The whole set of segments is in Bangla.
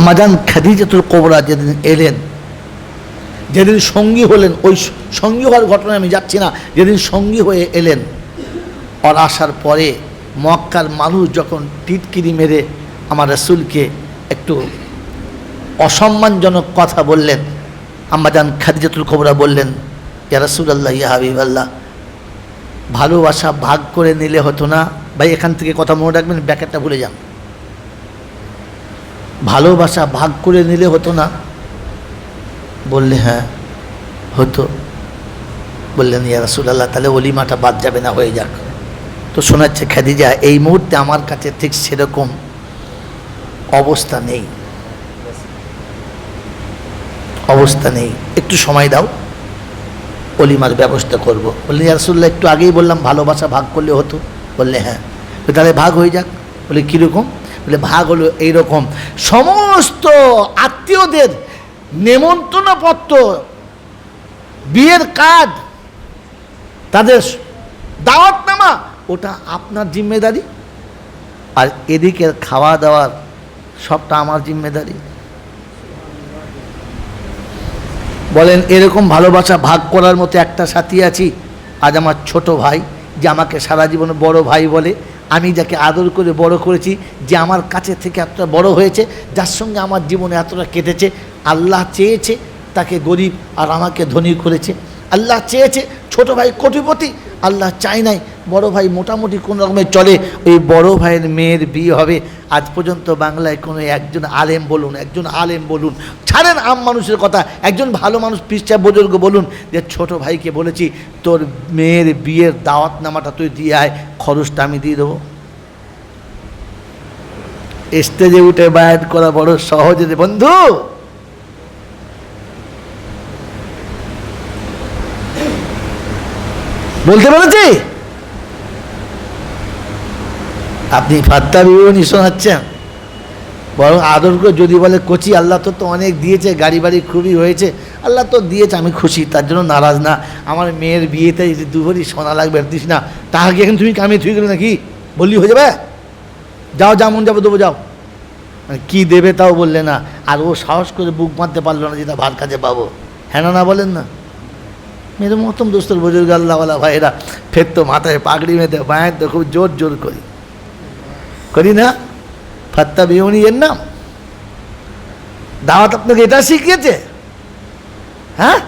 আমাজান খাদিজাতুল কোবরা যেদিন এলেন, যেদিন সঙ্গী হলেন, ওই সঙ্গী হওয়ার ঘটনায় আমি যাচ্ছি না, যেদিন সঙ্গী হয়ে এলেন, আর আসার পরে মক্কার মানুষ যখন টিটকিরি মেরে আমার রসুলকে একটু অসম্মানজনক কথা বললেন, আম্মাজান খাদিজাতুল কোবরা বললেন, ইয়া রসুলাল্লাহ, ইয়া হাবিবাল্লাহ, ভালোবাসা ভাগ করে নিলে হতো না, ভাই এখান থেকে কথা মনে রাখবেন, ব্যাকেটটা ভুলে যান। ভালোবাসা ভাগ করে নিলে হতো না? বললে হ্যাঁ হতো। বললেন, ইয়া রাসুলাল্লাহ, তাহলে অলিমাটা বাদ যাবে না, হয়ে যাক। তো শোনাচ্ছে, খাদিজা, এই মুহূর্তে আমার কাছে ঠিক সেরকম অবস্থা নেই। অবস্থা নেই। একটু সময় দাও অলিমার ব্যবস্থা করব। বললেন, ইয়া রাসুল্লাহ একটু আগেই বললাম, ভালোবাসা ভাগ করলে হতো। বললে হ্যাঁ। তাহলে ভাগ হয়ে যাক। বলে, কীরকম? বলে, ভাগ হলো এইরকম। সমস্ত আত্মীয়দের নেমন্ত্রণপত্র বিয়ের কার্ড, তাদের দাওয়াত দাওয়াতনামা, ওটা আপনার জিম্মেদারি। আর এদিকে খাওয়া দাওয়ার সবটা আমার জিম্মেদারি। বলেন, এরকম ভালোবাসা ভাগ করার মতো একটা সাথী আছি। আজ আমার ছোট ভাই, যে আমাকে সারা জীবন বড় ভাই বলে আমি যাকে আদর করে বড় করেছি, যে আমার কাছে থেকে এতটা বড় হয়েছে, যার সঙ্গে আমার জীবনে এতটা কেটেছে, আল্লাহ চেয়েছে তাকে গরিব আর আমাকে ধনী করেছে। আল্লাহ চেয়েছে ছোট ভাই কোটিপতি, আল্লাহ চাই নাই বড় ভাই মোটামুটি কোন রকমের চলে, ওই বড় ভাইয়ের মেয়ের বিয়ে হবে। আজ পর্যন্ত বাংলায় কোনো একজন আলেম বলুন, একজন আলেম বলুন, ছাড়েন আম মানুষের কথা, একজন ভালো মানুষ পৃষ্ঠা বুজুর্গ বলুন, যে ছোট ভাইকে বলেছি, তোর মেয়ের বিয়ের দাওয়াত নামাটা তুই দিয়ে আয় খরচটা আমি দিয়ে দেবো। স্টেজে উঠে বায়াত করা বড় সহজ রে বন্ধু। বলতে পেরেছি? আপনি ফাত্তা বিবরণী শোনাচ্ছেন। বরং আদর যদি বলে কচি আল্লাহ তো তো অনেক দিয়েছে, গাড়ি বাড়ি খুবই হয়েছে। আল্লাহ তো দিয়েছে, আমি খুশি, তার জন্য নারাজ না। আমার মেয়ের বিয়েতে যদি দুভরি সোনা লাগবে দিস না তাহাকে এখন তুমি কামে থুই গেলে নাকি? বললি হয়ে যাবে? যাও, যা মন যাব দেবো, যাও। মানে কী দেবে তাও বললে না। আর ও সাহস করে বুক মারতে পারল না যেটা ভাত কাজে পাবো। হ্যাঁ না বলেন না। মেরে মতম দোস্তর বুজুর্গ আল্লাহওয়ালা ভাইরা ফের তো মাথায় পাগড়ি মেতে বাঁয়ের তো খুব জোর জোর করি। করি না? ফাত্তা বিহনি এর নাম। দাওয়াত আপনাকে এটা শিখিয়েছে? হ্যাঁ?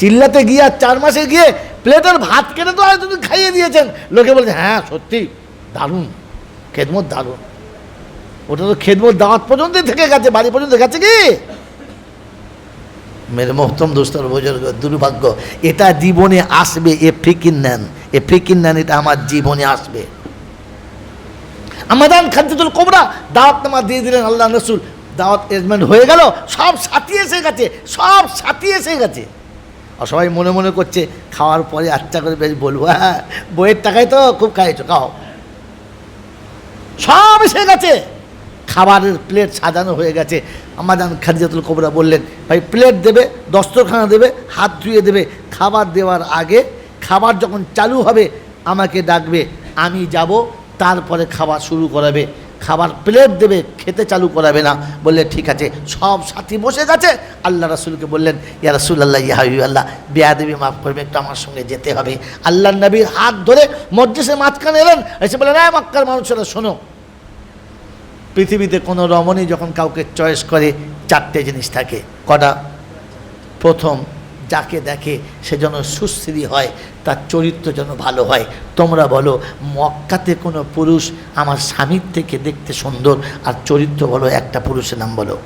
চিল্লাতে গিয়ে আর চার মাসে গিয়ে প্লেটের ভাত কেটে তো হয়তো খাইয়ে দিয়েছেন। লোকে বলছে হ্যাঁ সত্যি, দারুণ, খেদমত দারুণ। ওটা তো খেদমত দাওয়াত পর্যন্তই থেকে গেছে, বাড়ি পর্যন্ত গেছে কি? মেরে মহতম দোস্তর বুজুর্গ দুর্ভাগ্য, এটা জীবনে আসবে, এ ফিকির নেন, এ ফিকির নেন, এটা আমার জীবনে আসবে। আমাদান খাদ্যতুল কোবরা দাওয়াত নামা দিয়ে দিলেন আল্লাহ রসুল। দাওয়াত এজমেন্ট হয়ে গেল, সব সাথী এসে গেছে, সব সাথী এসে গেছে। আর সবাই মনে মনে করছে, খাওয়ার পরে আচ্ছা করে বেশ বলব হ্যাঁ বইয়ের টাকায় তো খুব খাইছো খাও। সব এসে গেছে। খাবারের প্লেট সাজানো হয়ে গেছে। আমাদান খাদিজাতুল কবরা বললেন, ভাই প্লেট দেবে, দস্তরখানা দেবে, হাত ধুয়ে দেবে। খাবার দেওয়ার আগে, খাবার যখন চালু হবে, আমাকে ডাকবে, আমি যাব, তারপরে খাবার শুরু করাবে। খাবার প্লেট দেবে, খেতে চালু করাবে না। বললে, ঠিক আছে। সব সাথী বসে গেছে। আল্লাহ রাসুলকে বললেন, ইয়া রাসুল আল্লাহ ইয়া হাবিব আল্লাহ বেয়া দেবী মাফ করবে, একটু আমার সঙ্গে যেতে হবে। আল্লাহ নবীর হাত ধরে মসজিষে মাঝখানে এলেন। এসে বললেন হ্যাঁ মক্কার মানুষেরা, শোনো। পৃথিবীতে কোনো রমণী যখন কাউকে চয়েস করে, চারটে জিনিস থাকে। কটা? প্রথম যাকে দেখে সে যেন সুশ্রী হয়, তার চরিত্র যেন ভালো হয়। তোমরা বলো, মক্কাতে কোনো পুরুষ আমার স্বামীর থেকে দেখতে সুন্দর আর চরিত্র বলো, একটা পুরুষের নাম বলো?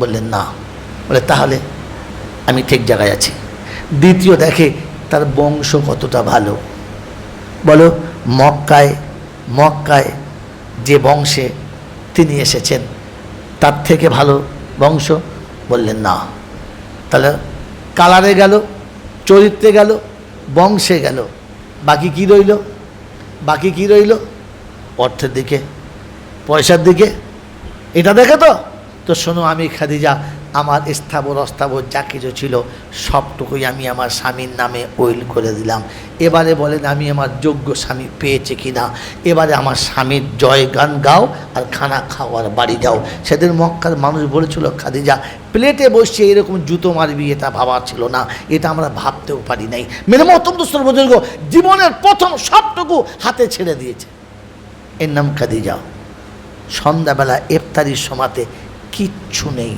বললেন, না। বলে, তাহলে আমি ঠিক জায়গায় আছি। দ্বিতীয় দেখে, তার বংশ কতটা ভালো? বলো, মক্কায় মক্কায় যে বংশে তিনি এসেছেন, তার থেকে ভালো বংশ? বললেন, না। তাহলে কালারে গেল, চরিত্রে গেল, বংশে গেল। বাকি কি রইল? বাকি কি রইল? অর্থের দিকে, পয়সার দিকে। এটা দেখে তো? তো শোনো, আমি খাদিজা আমার স্থাবর অস্থাবর যা কিছু ছিল, সবটুকুই আমি আমার স্বামীর নামে ওইল করে দিলাম। এবারে বলেন, আমি আমার যোগ্য স্বামী পেয়েছি কি না এবারে আমার স্বামীর জয় গান গাও আর খানা খাওয়ার বাড়ি যাও। সেদিন মক্কার মানুষ বলেছিল, খাদিজা, প্লেটে বসে এরকম জুতো মারবি, এটা ভাবা ছিল না। এটা আমরা ভাবতেও পারি নাই। মেরে মহতম দুস্তর জীবনের প্রথম সবটুকু হাতে ছেড়ে দিয়েছে। এর নাম খাদিজা। সন্ধ্যাবেলা ইফতারির সমাতে কিচ্ছু নেই।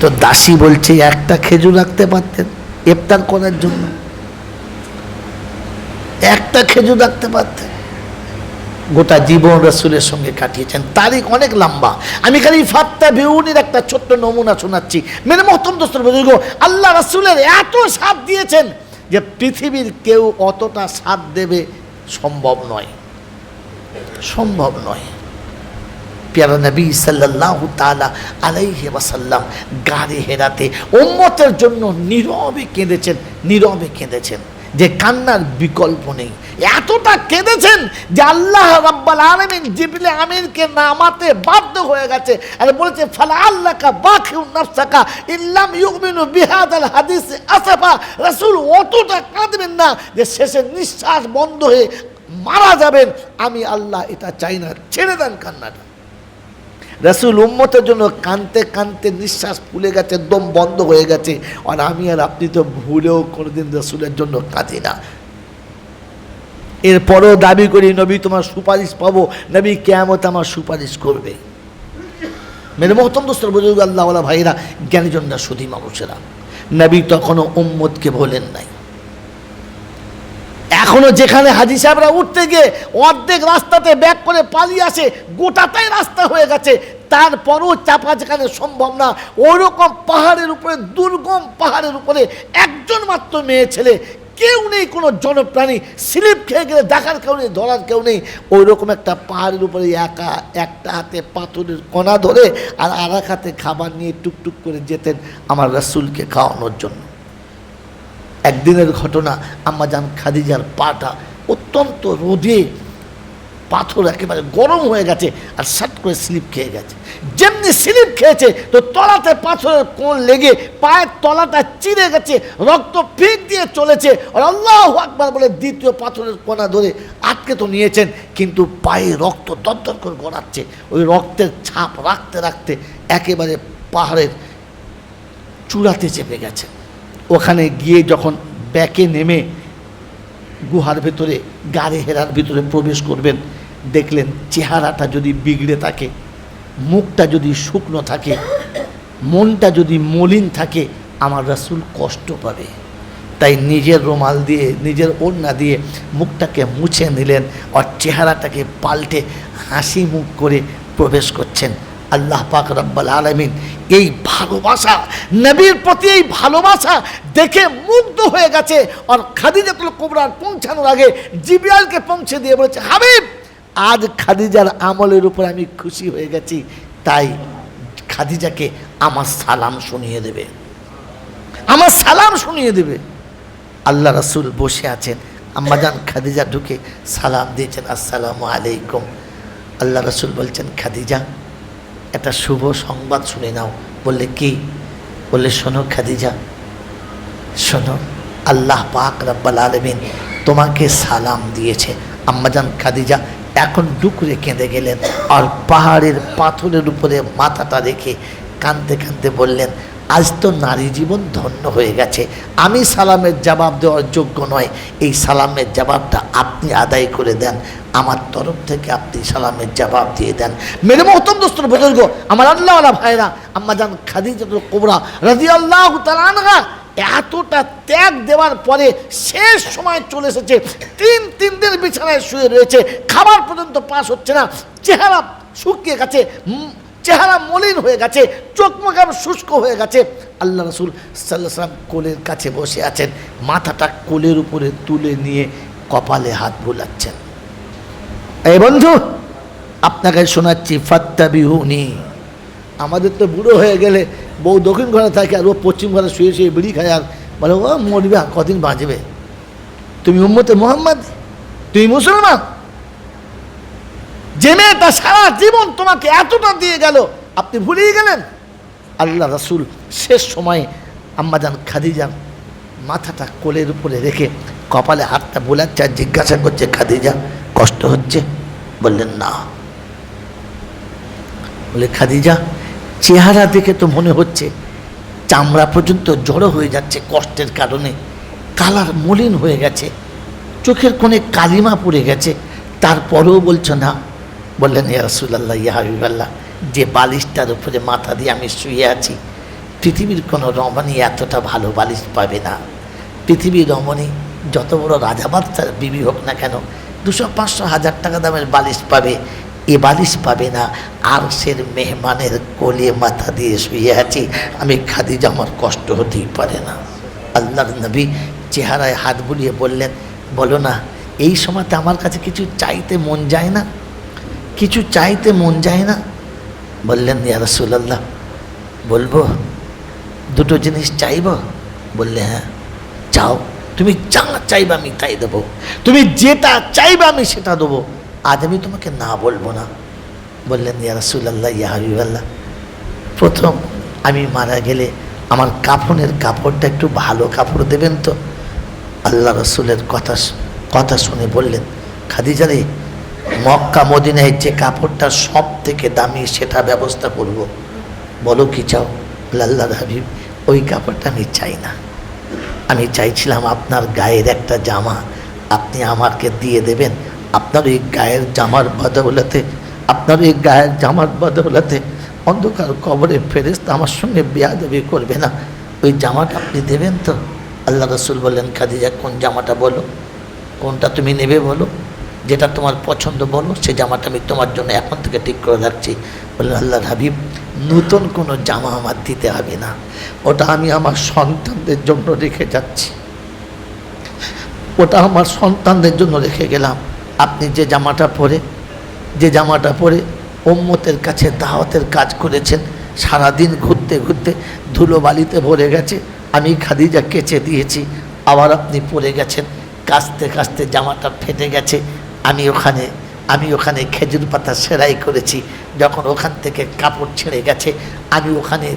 তো দাসী বলছে, একটা খেজুর রাখতে পারতেন, ইফতার করার জন্য। একটা খেজুর রাখতে পারতেন। গোটা জীবন রসুলের সঙ্গে কাটিয়েছেন। তারিখ অনেক লম্বা। আমি খালি ফাত্তা বেউনির একটা ছোট্ট নমুনা শোনাচ্ছি। মেরে মহতম দোস্তর বুজুর্গ, আল্লাহ রসুলের এত সাথ দিয়েছেন যে পৃথিবীর কেউ অতটা সাথ দেবে সম্ভব নয়। সম্ভব নয়। পেয়ারা নবী সাল্লাল্লাহু তাআলা আলাইহি ওয়াসাল্লাম গাড়ি হেরাতে উম্মতের জন্য নীরবে কেঁদেছেন নীরবে কেঁদেছেন। যে কান্নার বিকল্প নেই। এতটা কেঁদেছেন যে আল্লাহ রাব্বাল আলামিন জিবরিল আমিনকে নামাতে বাধ্য হয়ে গেছে আর বলেছে, ফালা আল্লাহকা বাখিউ নাফসাকা ইল্লাম ইউমিনু বিহাদাল হাদিস আসাফা। রাসূল অতটা কাঁদবেন না যে শেষে নিঃশ্বাস বন্ধ হয়ে মারা যাবেন। আমি আল্লাহ এটা চাই না, ছেড়ে দেন কান্নাটা। রসুল উম্মতের জন্য কানতে কানতে নিঃশ্বাস ফুলে গেছে, দম বন্ধ হয়ে গেছে। আর আমি আর আপনি তো ভুলেও কোনোদিন রসুলের জন্য কাঁদি না। এরপরেও দাবি করি, নবী, তোমার সুপারিশ পাবো। নবী কেমত আমার সুপারিশ করবে। মেরে মহতম দোস্তর বুজুর্গ আল্লাহওয়ালা ভাইরা জ্ঞানীজনরা, সুধী মানুষেরা, নবী তখনও উম্মতকে বলেন নাই। এখনও যেখানে হাজি সাহেবরা উঠতে গিয়ে অর্ধেক রাস্তাতে ব্যাক করে পালিয়ে আসে, গোটাটাই রাস্তা হয়ে গেছে। তারপরও চাপা যেখানে সম্ভব না, ওরকম পাহাড়ের উপরে, দুর্গম পাহাড়ের উপরে একজন মাত্র মেয়ে ছেলে, কেউ নেই কোনো জনপ্রাণী, স্লিপ খেয়ে গেলে দেখার কেউ নেই, ধরার কেউ নেই। ওই রকম একটা পাহাড়ের উপরে একা, একটা হাতে পাথরের কণা ধরে আর আর এক হাতে খাবার নিয়ে টুকটুক করে যেতেন আমার রাসুলকে খাওয়ানোর জন্য। একদিনের ঘটনা আম্মা আম্মাজান খাদিজার পাটা অত্যন্ত রোদে পাথর একেবারে গরম হয়ে গেছে আর সাট করে স্লিপ খেয়ে গেছে। যেমনি স্লিপ খেয়েছে, তো তলাতে পাথরের কোণ লেগে পায়ের তলাটা চিরে গেছে, রক্ত ফিক দিয়ে চলেছে আর আল্লাহ আকবার বলে দ্বিতীয় পাথরের কোনা ধরে আটকে তো নিয়েছেন, কিন্তু পায়ে রক্ত দরদর করে গড়াচ্ছে। ওই রক্তের ছাপ রাখতে রাখতে একেবারে পাহাড়ের চূড়াতে চেপে গেছে। ওখানে গিয়ে যখন ব্যাকে নেমে গুহার ভেতরে, গাড়ি হেরার ভিতরে প্রবেশ করবেন, দেখলেন চেহারাটা যদি বিগড়ে থাকে, মুখটা যদি শুকনো থাকে, মনটা যদি মলিন থাকে, আমার রাসূল কষ্ট পাবে। তাই নিজের রুমাল দিয়ে, নিজের ওড়না দিয়ে মুখটাকে মুছে নিলেন আর চেহারাটাকে পাল্টে হাসি মুখ করে প্রবেশ করছেন আল্লাহ পাক রব্বাল আলমিন এই ভালোবাসা, নবীর প্রতি এই ভালোবাসা দেখে মুগ্ধ হয়ে গেছে আর খাদিজাতুল কোবরার পৌঁছানোর আগে জিবিয়ালকে পৌঁছে দিয়ে বলেছে, হাবিব, আজ খাদিজার আমলের উপর আমি খুশি হয়ে গেছি, তাই খাদিজাকে আমার সালাম শুনিয়ে দেবে। আমার সালাম শুনিয়ে দেবে। আল্লাহ রাসূল বসে আছেন আম্মাজান খাদিজা ঢুকে সালাম দিয়েছেন, আসসালামু আলাইকুম। আল্লাহ রাসূল বলছেন, খাদিজা একটা শুভ সংবাদ শুনে নাও। বললে, কি? বললে, শোনো খাদিজা, শোনো, আল্লাহ পাক রব্বাল আলমিন তোমাকে সালাম দিয়েছে। আম্মাজান খাদিজা এখন ডুকরে কেঁদে গেলেন আর পাহাড়ের পাথরের উপরে মাথাটা রেখে কাঁদতে কাঁদতে বললেন আজ তো নারী জীবন ধন্য হয়ে গেছে। আমি সালামের জবাব দেওয়ার যোগ্য নয়। এই সালামের জবাবটা আপনি আদায় করে দেন। আমার তরফ থেকে আপনি সালামের জবাব দিয়ে দেন। মেরে মহতম দোস্তর বুজুর্গ, আমার আল্লাহ ভাইরা, আম্মা যান খাদিজাতুল কোবরা রাজি আল্লাহ তালানহা এতটা ত্যাগ দেওয়ার পরে শেষ সময় চলে এসেছে। তিন তিন দিন বিছানায় শুয়ে রয়েছে। খাবার পর্যন্ত পাস হচ্ছে না। চেহারা শুকিয়ে গেছে। চেহারা মলিন হয়ে গেছে, চোখ শুষ্ক হয়ে গেছে। আল্লাহ রসুল সাল্লাহ সাল্লাম কোলের কাছে বসে আছেন, মাথাটা কোলের উপরে তুলে নিয়ে কপালে হাত বোলাচ্ছেন। এই বন্ধু, আপনাকে শোনাচ্ছি ফাত্তা বিহুনি আমাদের তো বুড়ো হয়ে গেলে বউ দক্ষিণ ঘরে থাকে আর ও পশ্চিম ঘরে শুয়ে শুয়ে বিড়ি খায় আর বলে, ও মরবে কদিন বাঁচবে? তুমি উম্মতে মোহাম্মদ? তুমি মুসলমান? যে মেয়েটা সারা জীবন তোমাকে এতটা দিয়ে গেল, আপনি ভুলেই গেলেন। আল্লাহ রাসুল শেষ সময়ে আম্মাজান খাদিজা মাথাটা কোলের উপরে রেখে কপালে হাতটা বোলাচ্ছে আর জিজ্ঞাসা করছে, খাদিজা, কষ্ট হচ্ছে? বললেন, না। বলে, খাদিজা, চেহারা দেখে তো মনে হচ্ছে চামড়া পর্যন্ত জড়ো হয়ে যাচ্ছে কষ্টের কারণে। কালার মলিন হয়ে গেছে, চোখের কোণে কালিমা পড়ে গেছে। তারপরেও বলছো, না। বললেন, ইয়া রাসূলুল্লাহ, ইয়া হাবিবাল্লাহ, যে বালিশটার উপরে মাথা দিয়ে আমি শুয়ে আছি, পৃথিবীর কোনো রমণী এতটা ভালো বালিশ পাবে না। পৃথিবীর রমণী যত বড় রাজা বাচ্চার বিবি হোক না কেন, দুশো পাঁচশো হাজার টাকা দামের বালিশ পাবে, এ বালিশ পাবে না। আর সের মেহমানের কোলে মাথা দিয়ে শুয়ে আছি, আমি খাদিজা আমার কষ্ট হতেই পারে না। আল্লাহর নবী চেহারায় হাত বুলিয়ে বললেন, বলো না, এই সময়তে আমার কাছে কিছু চাইতে মন যায় না? কিছু চাইতে মন যায় না। বললেন, ইয়া রাসূলুল্লাহ, বলব, দুটো জিনিস চাইব? বললে হ্যাঁ চাও। তুমি যা চাইবে আমি তাই দেবো। তুমি যেটা চাইবে আমি সেটা দেবো। আজ আমি তোমাকে না বলব না। বললেন, ইয়া রাসূলুল্লাহ, ইয়া হাবিবাল্লাহ, প্রথম আমি মারা গেলে আমার কাফনের কাপড়টা একটু ভালো কাপড় দেবেন তো? আল্লাহ রসুলের কথা কথা শুনে বললেন, খাদিজা রে মক্কা মদিনায় যে কাপড়টা সব থেকে দামি, সেটা ব্যবস্থা করব। বলো কি চাও? আল্লাহর হাবিব, ওই কাপড়টা আমি চাই না। আমি চাইছিলাম আপনার গায়ের একটা জামা। আপনি আমাকে দিয়ে দেবেন। আপনার ওই গায়ের জামার বদৌলতে, আপনার ওই গায়ের জামার বদৌলতে অন্ধকার কবরে ফেরেস্তা আমার সঙ্গে বেয়াদবি করবে না। ওই জামাটা আপনি দেবেন তো? আল্লাহ রসুল বললেন, খাদিজা, কোন জামাটা বলো? কোনটা তুমি নেবে বলো? যেটা তোমার পছন্দ বলো, সে জামাটা আমি তোমার জন্য এখন থেকে ঠিক করে রাখছি। বললেন আল্লাহর হাবিব, নতুন কোনো জামা আমার দিতে হবে না। ওটা আমি আমার সন্তানদের জন্য রেখে যাচ্ছি। ওটা আমার সন্তানদের জন্য রেখে গেলাম। আপনি যে জামাটা পরে, যে জামাটা পরে ওম্মতের কাছে দাওয়াতের কাজ করেছেন, সারাদিন ঘুরতে ঘুরতে ধুলো বালিতে ভরে গেছে, আমি খাদিজা কেচে দিয়েছি, আবার আপনি পরে গেছেন কাচতে কাচতে জামাটা ফেটে গেছে আমি ওখানে আমি ওখানে খেজুর পাতা সেলাই করেছি, যখন ওখান থেকে কাপড় ছেড়ে গেছে, আমি ওখানে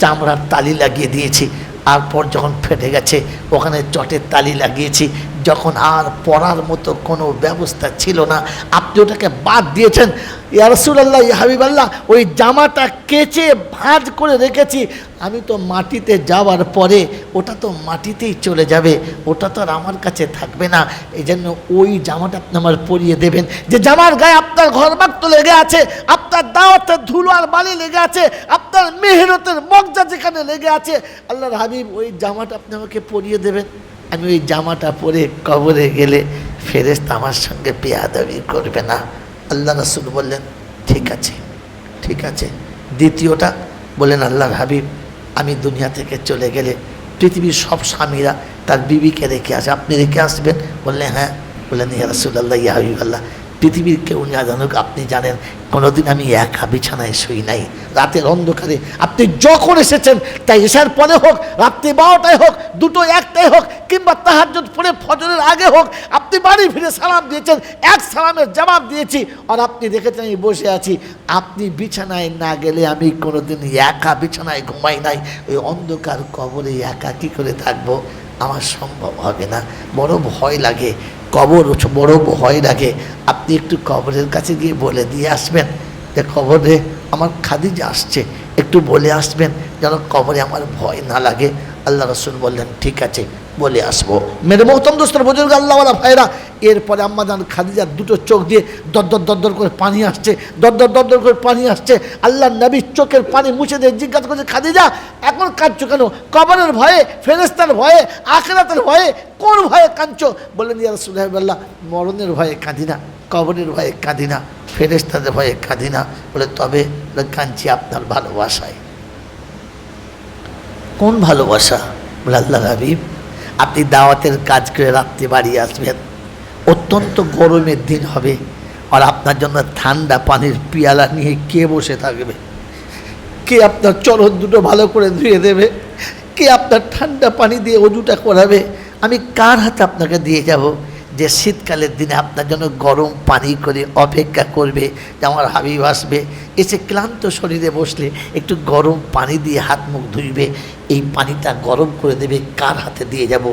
চামড়ার তালি লাগিয়ে দিয়েছি, আর পর যখন ফেটে গেছে, ওখানে চটের তালি লাগিয়েছি যখন আর পড়ার মতো কোনো ব্যবস্থা ছিল না, আপনি ওটাকে বাদ দিয়েছেন। ইয়ারসুল্লাহ হাবিবাল্লাহ, ওই জামাটা কেচে ভাঁজ করে রেখেছি। আমি তো মাটিতে যাওয়ার পরে ওটা তো মাটিতেই চলে যাবে, ওটা তো আর আমার কাছে থাকবে না। এই জন্য ওই জামাটা আপনি আমার পরিয়ে দেবেন। যে জামার গায়ে আপনার ঘরবাক তো লেগে আছে, আপনার দাওয়াতের ধুলো আর বালি লেগে আছে, আপনার মেহনতের মগজা যেখানে লেগে আছে, আল্লাহর হাবিব ওই জামাটা আপনি আমাকে পরিয়ে দেবেন। আমি ওই জামাটা পরে কবরে গেলে ফেরেস্ত আমার সঙ্গে পেয়াদাবি করবে না। আল্লাহ রাসুল বললেন, ঠিক আছে ঠিক আছে। দ্বিতীয়টা বলেন আল্লাহর হাবিব, আমি দুনিয়া থেকে চলে গেলে পৃথিবীর সব স্বামীরা তার বিবিকে রেখে আসে। আপনি রেখে আসবেন? বললেন হ্যাঁ। বললেন, ইয়া রাসুল আল্লাহ ইয়া হাবিবাল্লাহ পৃথিবীর কেউ না জানুক, আপনি জানেন, কোনোদিন আমি একা বিছানায় শুই নাই। রাতের অন্ধকারে আপনি যখন এসেছেন, তাই এসার পরে হোক, রাত্রি বারোটায় হোক, দুটো একটাই হোক, কিংবা তাহাজ্জুদ পরে ফজরের আগে হোক, আপনি বাড়ি ফিরে সালাম দিয়েছেন, এক সালামের জবাব দিয়েছি, আর আপনি দেখেছেন আমি বসে আছি। আপনি বিছানায় না গেলে আমি কোনোদিন একা বিছানায় ঘুমাই নাই। ওই অন্ধকার কবরে একা কী করে থাকব? আমার সম্ভব হবে না। বড় ভয় লাগে। কবর বড় ভয় লাগে। আপনি একটু কবরের কাছে গিয়ে বলে দিয়ে আসবেন। যে কবরে আমার খাদিজা আসছে, একটু বলে আসবেন যেন কবরে আমার ভয় না লাগে। আল্লাহ রসুল বললেন, ঠিক আছে, বলে আসব। মেরে মহতম দোস্তর বুজুর্গ আল্লাহ ভাইরা এরপরে আম্মাজান খাদিজার দুটো চোখ দিয়ে দরদর দরদর করে পানি আসছে দরদর দরদর করে পানি আসছে। আল্লাহ নবীর চোখের পানি মুছে দিয়ে জিজ্ঞাসা করছে, খাদিজা, এখন কাঁদছো কেন? কবরের ভয়ে ফেরেস্তার ভয়ে, আখেরাতের ভয়ে, কোন ভয়ে কাঁদছো? বললেন, ইয়া রাসূলুল্লাহ, মরণের ভয়ে কাঁদি না, কবরের ভয়ে কাঁদি না ফেরেস্তাদের ভয়ে কাঁদি না। বলে, তবে কাঁদছি আপনার ভালোবাসায়। কোন ভালোবাসা? বলে, আল্লাহ হাবিব, আপনি দাওয়াতের কাজ করে রাত্রে বাড়ি আসবেন। অত্যন্ত গরমের দিন হবে আর আপনার জন্য ঠান্ডা পানির পিয়ালা নিয়ে কে বসে থাকবে? কে আপনার চরণ দুটো ভালো করে ধুয়ে দেবে? কে আপনার ঠান্ডা পানি দিয়ে অজুটা করাবে? আমি কার হাতে আপনাকে দিয়ে যাব? যে শীতকালের দিনে আপনার জন্য গরম পানি করে অপেক্ষা করবে, যে আমার হাবিব আসবে, এসে ক্লান্ত শরীরে বসলে একটু গরম পানি দিয়ে হাত মুখ ধুইবে, এই পানিটা গরম করে দেবে কার হাতে দিয়ে যাব?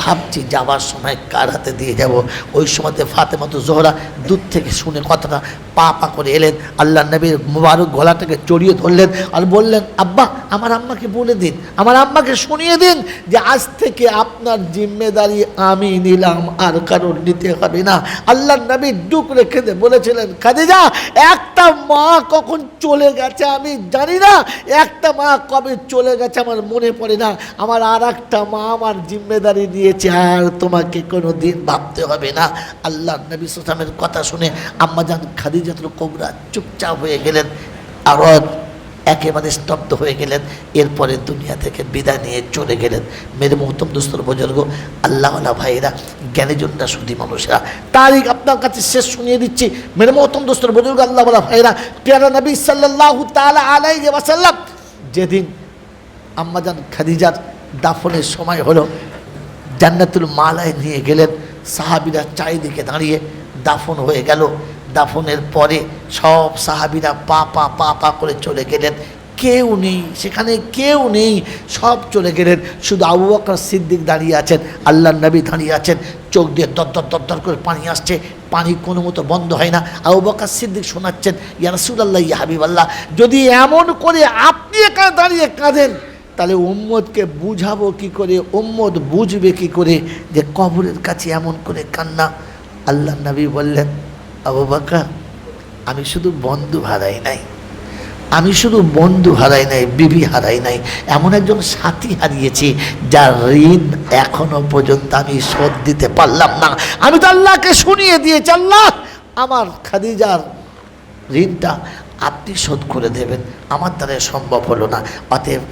ভাবছি যাওয়ার সময় কার হাতে দিয়ে যাব? ওই সময়তে ফাতে মতো জোহরা দূর থেকে শুনে কথাটা পা পা করে এলেন আল্লাহ নবীর মুবারক গলাটাকে চড়িয়ে ধরলেন আর বললেন, আব্বা, আমার আম্মাকে বলে দিন, আমার আম্মাকে শুনিয়ে দিন যে আজ থেকে আপনার জিম্মেদারি আমি নিলাম, আর কারোর নিতে হবে না। আল্লাহ নবী ডুক রেখে বলেছিলেন, খাদিজা, একটা মা কখন চলে গেছে আমি জানি না। একটা মা কবে চলে গেছে আমার মনে পড়ে না। আমার আর একটা মা আমার জিম্মেদারি দিয়েছে আর তোমাকে কোনো দিন ভাবতে হবে না। আল্লাহ নবী সালামের কথা শুনে আম্মাজান খাদিজাতুল কোবরা চুপচাপ হয়ে গেলেন। আরও একেবারে স্তব্ধ হয়ে গেলেন। এরপরে দুনিয়া থেকে বিদায় নিয়ে চলে গেলেন। মেরে মহতম দুস্তর বুজুর্গ আল্লাহওয়ালা ভাইয়েরা, জ্ঞানীজনরা সুদী মানুষেরা। তারিখ আপনার কাছে শেষ শুনিয়ে দিচ্ছি। মেরে মহতম দোস্তর বুজুর্গ আল্লাহওয়ালা ভাইয়েরা পেয়ারা নবী সাল্লাহ তালা আলাই ওয়াসাল্লাম, যেদিন আম্মাজান খাদিজার দাফনের সময় হলো, জান্নাতুল মালায় নিয়ে গেলেন। সাহাবিরা চারিদিকে দাঁড়িয়ে দাফন হয়ে গেল। দাফনের পরে সব সাহাবিরা পা পা পা পা করে চলে গেলেন। কেউ নেই, সেখানে কেউ নেই, সব চলে গেলেন। শুধু আবু বকর সিদ্দিক দাঁড়িয়ে আছেন আল্লাহ নবী দাঁড়িয়ে আছেন। চোখ দিয়ে দর দর দর দর করে পানি আসছে। পানি কোনো মতো বন্ধ হয় না। আবু বকর সিদ্দিক শোনাচ্ছেন, ইয়া রাসূলুল্লাহ, ইয়া হাবিবাল্লাহ, যদি এমন করে আপনি একা দাঁড়িয়ে কাঁদেন, তাহলে উম্মদকে বুঝাবো কি করে? উম্মদ বুঝবে কি করে? যে কবরের কাছে এমন করে কান্না। আল্লাহ নবী বললেন আবু বাকা আমি শুধু বন্ধু হারাই নাই। আমি শুধু বন্ধু হারাই নাই, বিবি হারাই নাই, এমন একজন সাথী হারিয়েছি যার ঋণ এখনও পর্যন্ত আমি শোধ দিতে পারলাম না। আমি তো আল্লাহকে শুনিয়ে দিয়েছি, আল্লাহ, আমার খাদিজার ঋণটা আপনি শোধ করে দেবেন, আমার দ্বারা সম্ভব হলো না। অতএব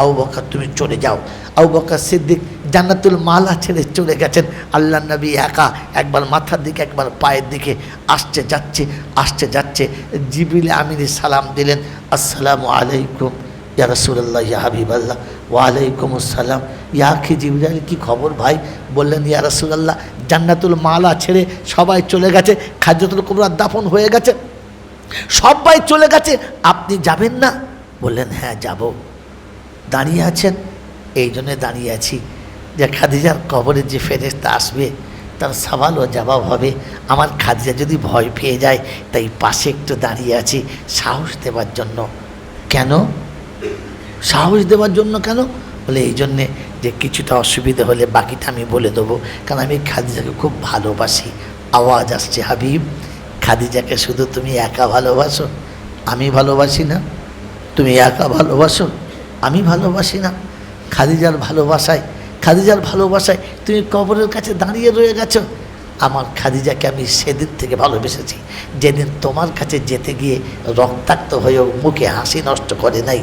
আবু বকর, তুমি চলে যাও। আবু বকর সিদ্দিক জান্নাতুল মালা ছেড়ে চলে গেছেন। আল্লাহ নবী একা একবার মাথার দিকে, একবার পায়ের দিকে আসছে, যাচ্ছে আসছে, যাচ্ছে। জিবিল আমিনী সালাম দিলেন, আসসালামু আলাইকুম ইয়া রসুল্লাহ ইয়া হাবিব আল্লাহ ওয়ালাইকুম আসসালাম। ইয়া কি জিবরাইল, কি খবর ভাই? বললেন, ইয়া রসুল্লাহ জান্নাতুল মালা ছেড়ে সবাই চলে গেছে। খাদ্যতুল কুবরা দাফন হয়ে গেছে। সবাই চলে গেছে। আপনি যাবেন না? বললেন হ্যাঁ যাব। দাঁড়িয়ে আছেন? এই জন্যে দাঁড়িয়ে আছি। যে খাদিজার কবরে যে ফেরেস্তা আসবে, তার সওয়াল ও জবাব হবে, আমার খাদিজা যদি ভয় পেয়ে যায়, তাই পাশে একটু দাঁড়িয়ে আছি সাহস দেওয়ার জন্য। কেন? সাহস দেওয়ার জন্য কেন? বলে, এই জন্যে যে কিছুটা অসুবিধা হলে বাকিটা আমি বলে দেবো, কারণ আমি খাদিজাকে খুব ভালোবাসি। আওয়াজ আসছে, হাবিব, খাদিজাকে শুধু তুমি একা ভালোবাসো? আমি ভালোবাসি না। তুমি একা ভালোবাসো? আমি ভালোবাসি না। খাদিজার ভালোবাসায় খাদিজার ভালোবাসায় তুমি কবরের কাছে দাঁড়িয়ে রয়ে গেছো। আমার খাদিজাকে আমি সেদিন থেকে ভালোবেসেছি। যেদিন তোমার কাছে যেতে গিয়ে রক্তাক্ত হয়েও মুখে হাসি নষ্ট করে নাই,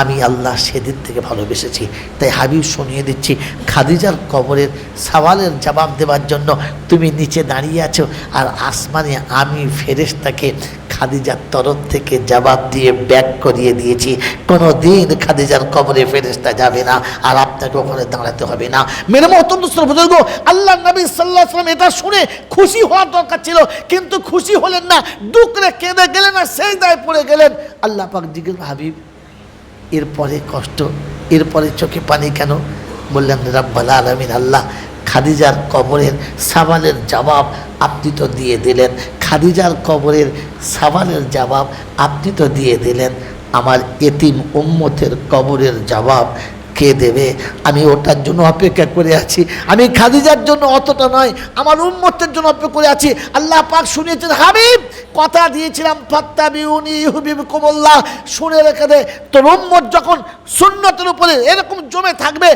আমি আল্লাহ সেদিন থেকে ভালোবেসেছি। তাই হাবিব শুনিয়ে দিচ্ছি, খাদিজার কবরের সওয়ালের জবাব দেওয়ার জন্য তুমি নিচে দাঁড়িয়ে আছো আর আসমানে আমি ফেরেশতাকে খাদিজার তরফ থেকে জবাব দিয়ে ব্যাক করিয়ে দিয়েছি। কোনো দিন খাদিজার কবরে ফেরেশতা যাবে না, আর আপনাকে ওখানে দাঁড়াতে হবে না। মেরে অত্যন্ত বুজুর্গ আল্লাহ নবী সাল্লাহ সাল্লাম এটা শুনে খুশি হওয়ার দরকার ছিল, কিন্তু খুশি হলেন না ডুকরে কেঁদে গেলেন আর সেই দায় পড়ে গেলেন। আল্লাহ পাক জিজ্ঞেস হাবিব, এরপরে কষ্ট, এরপরে চোখে পানি কেন? বললেন, রাব্বাল আলমিন, আল্লাহ খাদিজার কবরের সাবালের জবাব আপনি তো দিয়ে দিলেন। খাদিজার কবরের সাবালের জবাব আপনি তো দিয়ে দিলেন। আমার এতিম উম্মতের কবরের জবাব কে দেবে। আমি ওটার জন্য অপেক্ষা করে আছি। আমি খাদিজার জন্য অতটা নয়, আমার উম্মতের জন্য অপেক্ষা করে আছি। আল্লাহ পাক শুনিয়েছেন, হাবিব, কথা দিয়েছিলাম, ফাত্তাবিউনি ইউহিবকুমুল্লাহ শুনে রেখে দে, তোর উম্মত যখন সুন্নতের উপরে এরকম জমে থাকবে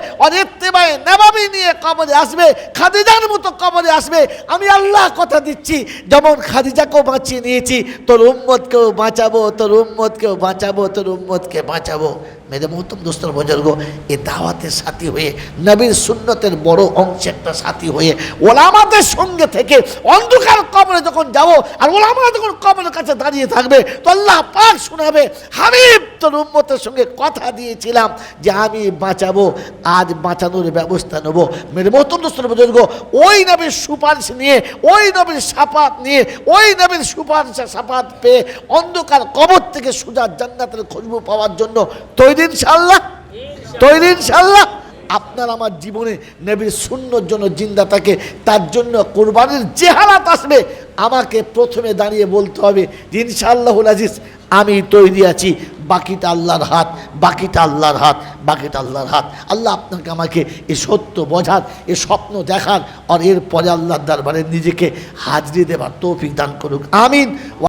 ইত্তেবায়ে নেবাবি নিয়ে কবরে আসবে, খাদিজার মতো কবরে আসবে, আমি আল্লাহ কথা দিচ্ছি, যেমন খাদিজাকেও বাঁচিয়ে নিয়েছি, তোর উম্মতকেও বাঁচাবো, তোর উম্মতকেও বাঁচাবো, তোর উম্মতকে বাঁচাবো। মেরে মহতম দোস্তর বজর্গ এ দাওয়াতের সাথী হয়ে, নবীর সুন্নতের বড় অংশে একটা সাথী হয়ে, ওলামাদের সঙ্গে থেকে অন্ধকার কবরে যখন যাব, আর ওলামা যখন কবরের কাছে দাঁড়িয়ে থাকবে, তো আল্লাহ পাক শোনাবে, হাবিব তোর উম্মতের সঙ্গে কথা দিয়েছিলাম যে আমি বাঁচাবো, আজ বাঁচানোর ব্যবস্থা নেব। মেরে মহতম দোস্তর বজর্গ ওই নবীর সুপারিশ নিয়ে, ওই নবীর সাপাত নিয়ে, ওই নবীর সুপারিশ সাপাত পেয়ে অন্ধকার কবর থেকে সুজা জান্নাতের খুশবু পাওয়ার জন্য তৈরি ইনশাল্লাহ তৈরি ইনশাল্লাহ আপনার আমার জীবনে নবীর শূন্যর জন্য জিন্দা থাকে, তার জন্য কোরবানির যে হালাত আসবে। আমাকে প্রথমে দাঁড়িয়ে বলতে হবে যে, ইনশাআল্লাহুল আজিজ, আমি তৈরি আছি। বাকিটা আল্লাহর হাত, বাকিটা আল্লাহর হাত, বাকিটা আল্লাহর হাত। আল্লাহ আপনাকে আমাকে এ সত্য বোঝার, এ স্বপ্ন দেখার, আর এরপরে আল্লাহর দরবারে নিজেকে হাজরি দেবার তৌফিক দান করুক। আমিন।